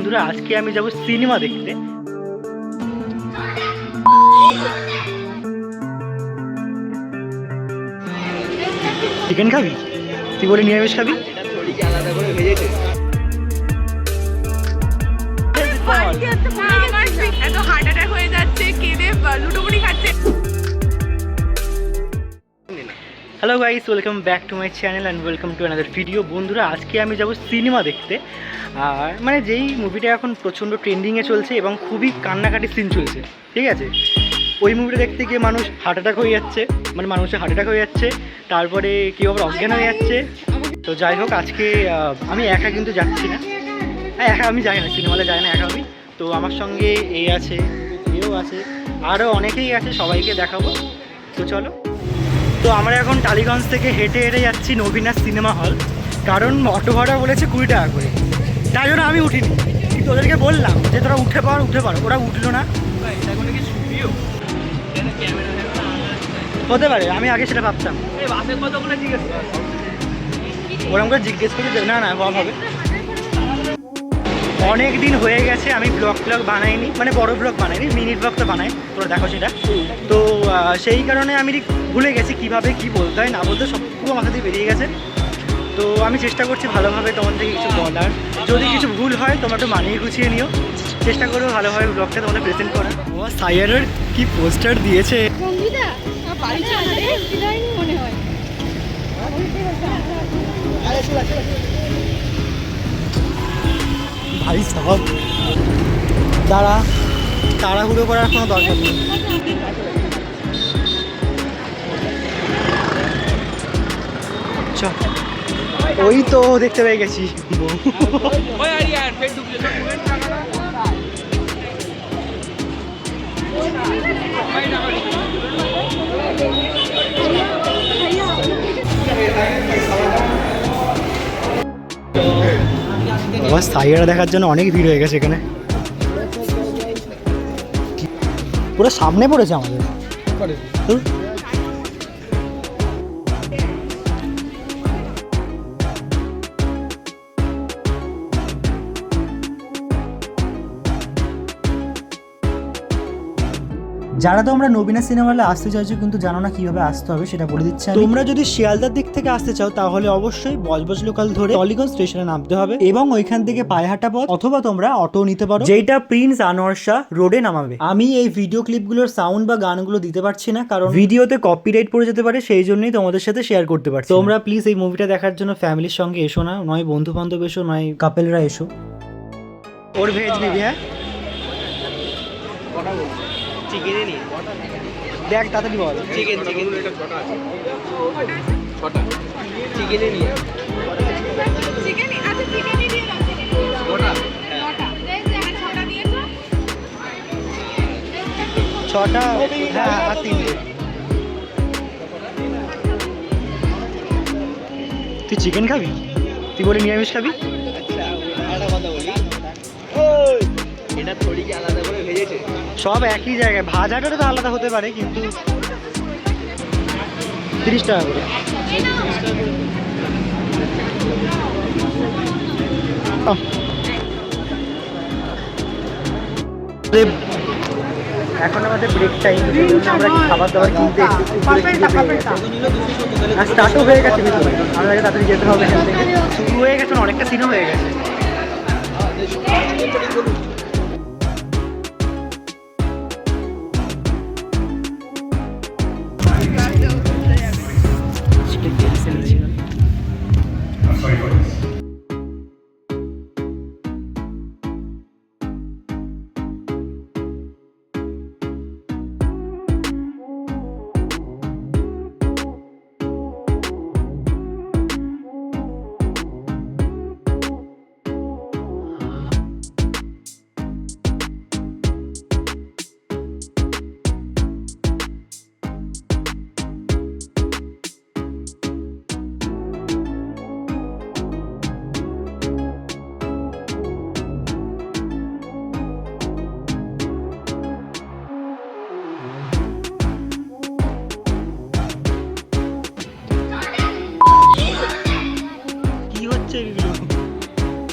বন্ধুরা, আজকে আমি যাব সিনেমা দেখতে। চিকেন খাবি? তুই বলে নিরামিষ খাবি? এত হার্ট অ্যাটাক হয়ে যাচ্ছে, কেঁদে লুটোপুটি hello guys welcome back to my channel and welcome to another video বন্ধুরা, আজকে আমি যাব সিনেমা দেখতে। আর মানে যেই মুভিটা এখন প্রচণ্ড ট্রেন্ডিংয়ে চলছে এবং খুবই কান্নাকাটি সিন চলছে, ঠিক আছে? ওই মুভিটা দেখতে গিয়ে মানুষ হার্ট অ্যাটাক হয়ে যাচ্ছে মানে মানুষের হার্ট অ্যাটাক হয়ে যাচ্ছে, তারপরে কেউ আবার অজ্ঞান হয়ে যাচ্ছে। তো যাই হোক, আজকে আমি একা কিন্তু যাচ্ছি না। হ্যাঁ একা আমি যাই না সিনেমাতে যাই না একা আমি। তো আমার সঙ্গে এ আছে এও আছে আরও অনেকেই আছে, সবাইকে দেখাবো। তো চলো। তো আমরা এখন টালিগঞ্জ থেকে হেঁটে হেঁটে যাচ্ছি নবীনা সিনেমা হল। কারণ অটো ভাড়া বলেছে কুড়ি টাকা করে। তাই জন্য আমি উঠিনি। কিন্তু ওদেরকে বললাম যে তোরা উঠে পার উঠে পারো ওরা উঠল না। হতে পারে আমি আগে সেটা ভাবতাম। ওরকম করে জিজ্ঞেস করি না না কম হবে। অনেক দিন হয়ে গেছে আমি ব্লগ ব্লগ বানাইনি। মানে বড় ব্লগ বানাইনি মিনিট ব্লগ তো বানাই তোরা দেখো সেটা। তো সেই কারণে আমি ভুলে গেছি কীভাবে কি বলতে হয় না বলতে সব পুরো মাথা দিয়ে বেরিয়ে গেছে। তো আমি চেষ্টা করছি ভালোভাবে তোমাদের কিছু বলার। যদি কিছু ভুল হয় তোমরা একটু মানিয়ে গুছিয়ে নিও। চেষ্টা করব ভালোভাবে ব্লগটা তোমাদের প্রেজেন্ট করা ও সাইয়ারের কি পোস্টার দিয়েছে? মনে হয়। ভাই সব দাঁড়া তাড়াহুড়ো করার কোনো দরকার নেই। ওই তো দেখতে পেয়ে গেছি। বাবা সাইয়ারা দেখার জন্য অনেক ভিড় হয়ে গেছে এখানে। পুরো সামনে পড়েছে আমাদের। যারা তোমরা নবীনা সিনেমা হলে আসতে চাইছো কিন্তু জানো না কীভাবে আসতে হবে সেটা বলে দিচ্ছি তোমরা যদি শিয়ালদার দিক থেকে আসতে চাও তাহলে অবশ্যই বজবজ লোকাল ধরে টলিগঞ্জ স্টেশনে নামতে হবে এবং ওইখান থেকে পায়হাটা পথ অথবা তোমরা অটো নিতে পারো। যেটা প্রিন্স আনোয়ার শাহ রোডে নামাবে। আমি এই ভিডিও ক্লিপগুলোর সাউন্ড বা গানগুলো দিতে পারছি না কারণ ভিডিওতে কপিরাইট পড়ে যেতে পারে সেই জন্যই তোমাদের সাথে শেয়ার করতে পারছি তোমরা প্লিজ এই মুভিটা দেখার জন্য ফ্যামিলির সঙ্গে এসো না নয় বন্ধু বান্ধব এসো নয় কাপেলরা এসো। ওর ভেজ নিবি হ্যাঁ? দেখ তাড়াতাড়ি বল চিকেন চিকেন। ছটা নিয়ে চিকেন আচ্ছা চিকেনই দিয়ে ছটা। ছটা। হ্যাঁ আর তিনটে তুই চিকেন খাবি? তুই বলে নিরামিষ খাবি? আচ্ছা কথা বলি। এটা থোড়ি কি আলাদা করে ভেজেছে। সব একই জায়গায়। ভাজাটা তো আলাদা হতে পারে কিন্তু তিরিশ টাকা করে। এখন আমাদের ব্রেক টাইম আমরা খাবার দাবার কিনতে। আর স্টার্টও হয়ে গেছে ভিতরে। আমাদেরকে তাড়াতাড়ি যেতে হবে এখান থেকে। শুরু হয়ে গেছে অনেকটা সিনও হয়ে গেছে।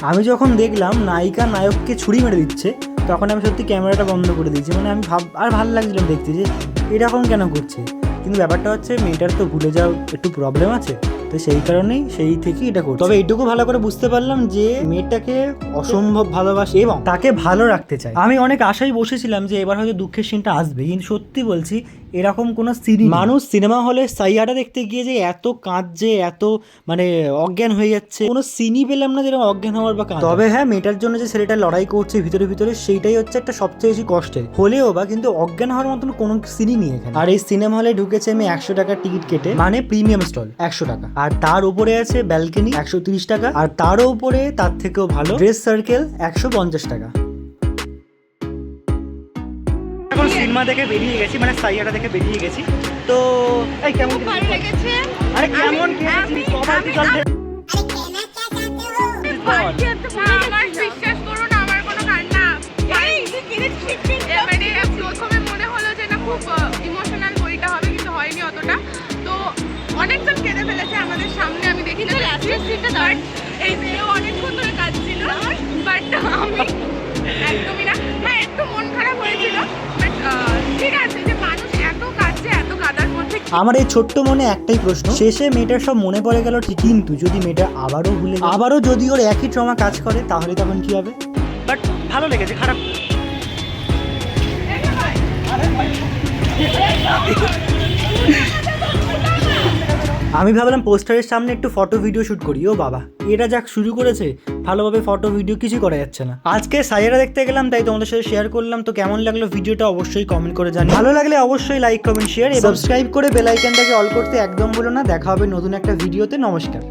আমি যখন দেখলাম নায়িকা নায়ককে ছুরি মেরে দিচ্ছে, তখন আমি সত্যি ক্যামেরাটা বন্ধ করে দিয়েছি। মানে আমি ভাব, আর ভালো লাগছিল দেখতে যে এরকম কেন করছে? কিন্তু ব্যাপারটা হচ্ছে মেয়েটার তো ভুলে যাওয়া একটু প্রবলেম আছে। তো সেই কারণেই সেই থেকেই এটা করছে। তবে এইটুকু ভালো করে বুঝতে পারলাম যে মেয়েটাকে অসম্ভব ভালোবাসে এবং তাকে ভালো রাখতে চায়। আমি অনেক আশায় বসেছিলাম যে এবার হয়তো দুঃখের সিনটা আসবে কিন্তু সত্যি বলছি এরকম কোনো সিন মানুষ সিনেমা হলে সাইয়াটা দেখতে গিয়ে যে এত কাঁদছে এত মানে অজ্ঞান হয়ে যাচ্ছে কোনো সিনই পেলাম না যেরকম অজ্ঞান হওয়ার বা কাঁদা। তবে হ্যাঁ মেয়েটার জন্য যে ছেলেটা লড়াই করছে ভিতরে ভিতরে সেইটাই হচ্ছে একটা সবচেয়ে বেশি কষ্টের। হলেও বা কিন্তু অজ্ঞান হওয়ার মতন কোনো সিনই নিয়ে এখানে। আর এই সিনেমা হলে ঢুকেছে আমি একশো টাকার টিকিট কেটে মানে প্রিমিয়াম স্টল একশো টাকা। আর তার উপরে আছে ব্যালকনি একশো তিরিশ টাকা আর তারও উপরে তার থেকেও ভালো ড্রেস সার্কেল একশো পঞ্চাশ টাকা। এখন সিনেমা দেখে বেরিয়ে গেছি মানে সাইয়াটা দেখে বেরিয়ে গেছি। তো এই কেমন লেগেছে। আরে কেমন একদমই না। হ্যাঁ একটু মন খারাপ হয়েছিল বাট ঠিক আছে যে মানুষ এত কাঁদছে এত কাদার মধ্যে আমার এই ছোট্ট মনে একটাই প্রশ্ন। শেষে মেয়েটার সব মনে পড়ে গেল ঠিক কিন্তু যদি মেয়েটা আবারও ভুলে আবারও যদি ওর একই ট্রমা কাজ করে তাহলে তখন কি হবে? বাট ভালো লেগেছে খারাপ। আমি ভাবলাম পোস্টারের সামনে একটু ফটো ভিডিও শুট করি। ও বাবা এরা যাক শুরু করেছে। ভালোভাবে ফটো ভিডিও কিছু করা যাচ্ছে না। আজকে সাইয়ারা দেখতে গেলাম তাই তোমাদের সাথে শেয়ার করলাম। তো কেমন লাগল ভিডিওটা অবশ্যই কমেন্ট করে জানি ভালো লাগলে অবশ্যই লাইক কমেন্ট শেয়ার সাবস্ক্রাইব করে বেল আইকনটাকে অল করতে একদম ভুলো না। দেখা হবে নতুন একটা ভিডিওতে নমস্কার।